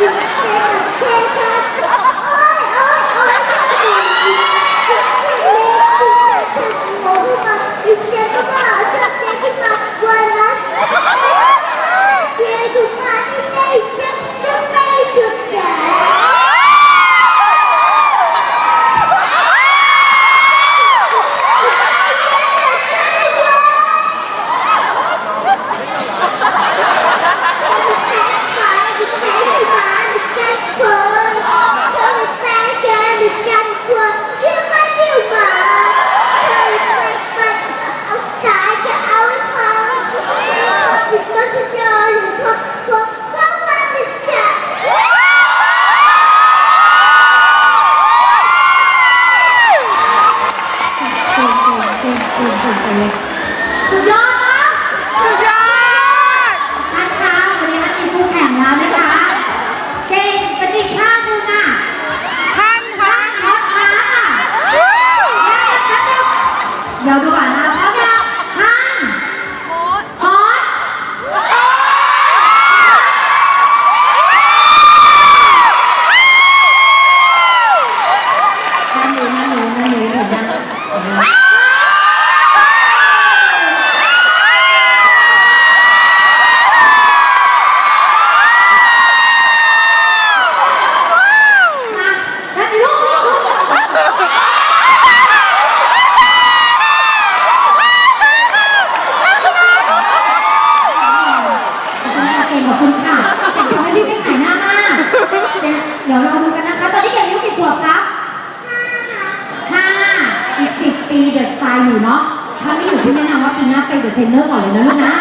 fucking shit. สุดยอดมากสุดยอดท่านคะวันนี้ท่านมีคู่แข่งแล้วนะคะ เก่งเป็นอีกข้างหนึงอะท่านคะฮอตมากอะเดี๋ยวดูอะ ทรายอยู่เนาะถ้าไม่อยู่พี่แนะนำว่าปีหน้าไปเดอะเทรนเนอร์ก่อนเลยนะลูกนะ